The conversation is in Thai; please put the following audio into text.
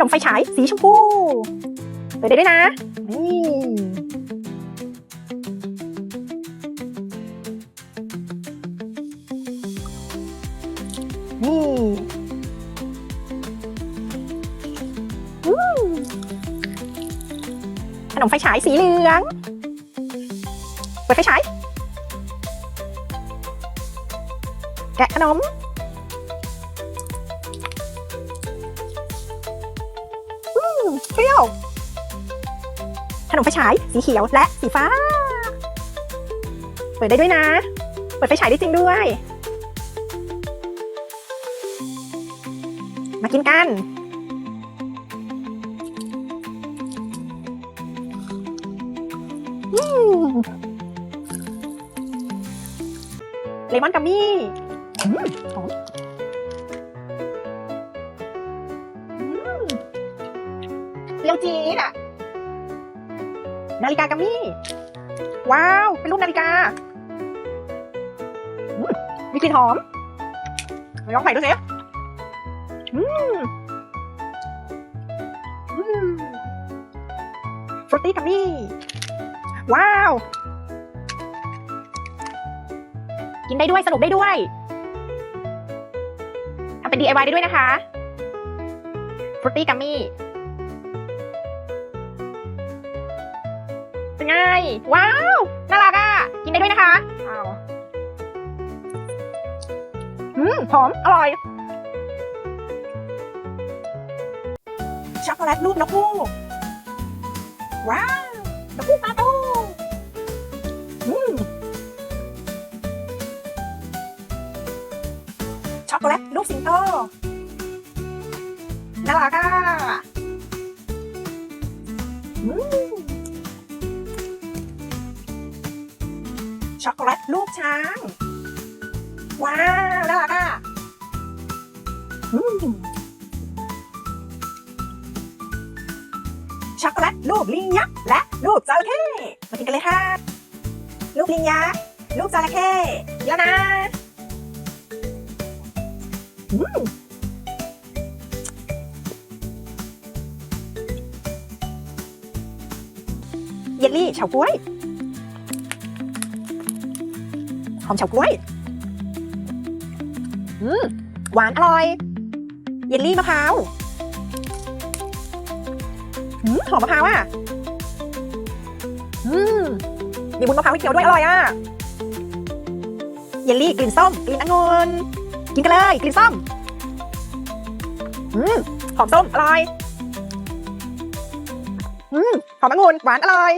นมไฟฉาย สีชมพูเปิดได้ด้วยนะ นี่นี่ขนมไฟฉายสีเหลืองเปิดไฟฉาย แกะขนม ปรี้ยว ขนมไฟฉาย สีเขียวและสีฟ้า เปิดได้ด้วยนะ เปิดไฟฉายได้จริงด้วย มากินกันเลมอนกัมมี่หอม เปรี้ยวจี๊ดอะนาฬิกากัมมี่ ว้าว เป็นรูปนาฬิกา มีกลิ่นหอมลองใส่ดูสิอืมอืมฟรุตตี้กัมมี่ ว้าว กินได้ด้วย สนุกได้ด้วยทำเป็น DIY ได้ด้วยนะคะฟรุตตี้กัมมี่ เป็นไง ว้าว น่ารักอะ กินได้ด้วยนะคะว้าวอืมหอม อร่อย ช็อกโกแลตรูปนกฮูกว้าวนกฮูกตาโตอืมช็อกโกแลตรูปสิงโตน่ารักอะอืม ช็อกโกแลตรูปช้าง ว้าวน่ารักอะช็อกโกแลตรูปลิงยักษ์และรูปจระเข้มากินกันเลยค่ะรูปลิงยักษ์รูปจระเข้เยอะนะเยลลี่เฉาก๊วย หอมเฉาก๊วยอืมหวานอร่อย เยลลี่มะพร้าวอืมหอมมะพร้าวอะอืมมีบุญมะพร้าวไว้เคี้ยวด้วยอร่อยอะ เยลลี่กลิ่นส้มกลิ่นองุ่นกินกันเลยกลิ่นส้มอืมหอมส้มอร่อยอืมหอมองุ่นหวานอร่อย